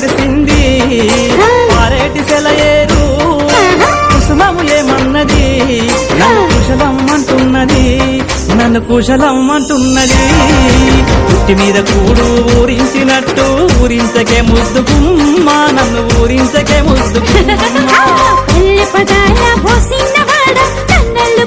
మెరిసింది మారేటి సెలయేరు. కుసుమము ఏమన్నది? నన్ను కుశలం అంటున్నది నన్ను కుశలం అంటున్నది పుట్టి మీద కూడు ఊరించినట్టు ఊరించకే ముద్దుకుమ్మ నన్ను ఊరించకే ముద్దుకుమ్మ పదాల పోసిన వాడ కన్నళ్ళు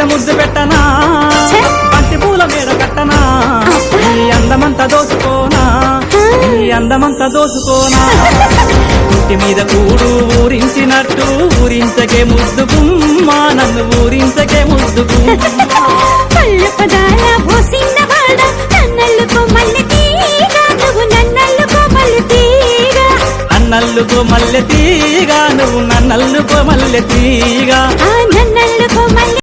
మీద ముద్దు పెట్టనా! బంతి పూల మీద కట్టనా? ఈ అందమంతా దోచుకోనా? ఈ అందమంతా దోచుకోనా? పుట్టి మీద కూడు ఊరించినట్టు ఊరించకే ముద్దు గుమ్మ నన్ను ఊరించకే ముద్దు నన్నల్లుకో మల్లి తీగ నువ్వు నన్నల్లుకో మల్లి తీగ.